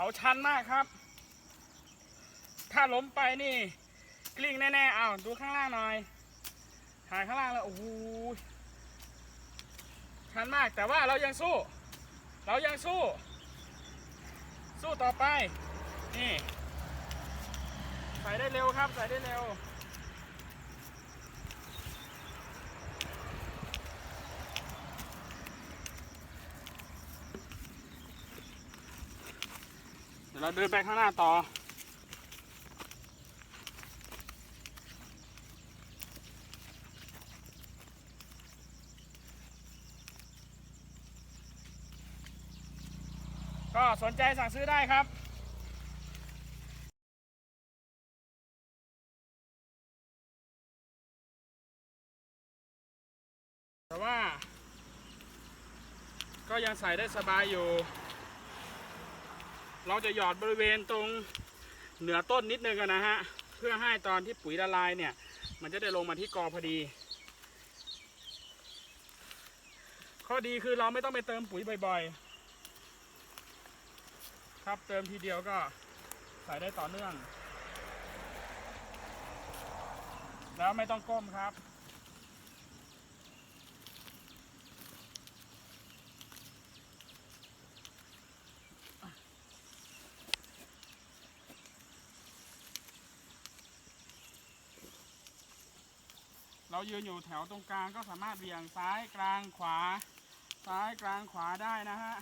ขาชันมากครับ ถ้าล้มไปนี่ กลิ้งแน่ๆ เอาดูข้างล่างหน่อยถ่ายข้างล่างแล้วโอ้โหชันมากแต่ว่าเรายังสู้ เรายังสู้ สู้ต่อไป นี่ ใส่ได้เร็วครับ ใส่ได้เร็ว ดี๋ยวเราเดินไปข้างหน้าต่อ ก็สนใจสั่งซื้อได้ครับแต่ว่า ก็ยังใส่ได้สบายอยู่ เราจะหยอดบริเวณตรงเหนือต้นนิดนึงนะฮะ เพื่อให้ตอนที่ปุ๋ยละลายเนี่ย มันจะได้ลงมาที่กอพอดี ข้อดีคือเราไม่ต้องไปเติมปุ๋ยบ่อยๆ ครับเติมทีเดียวก็ใส่ได้ต่อเนื่อง แล้วไม่ต้องก้มครับ เรายืนอยู่แถวตรงกลางก็สามารถเบี่ยงซ้ายกลางขวา ซ้ายกลางขวาได้นะฮะ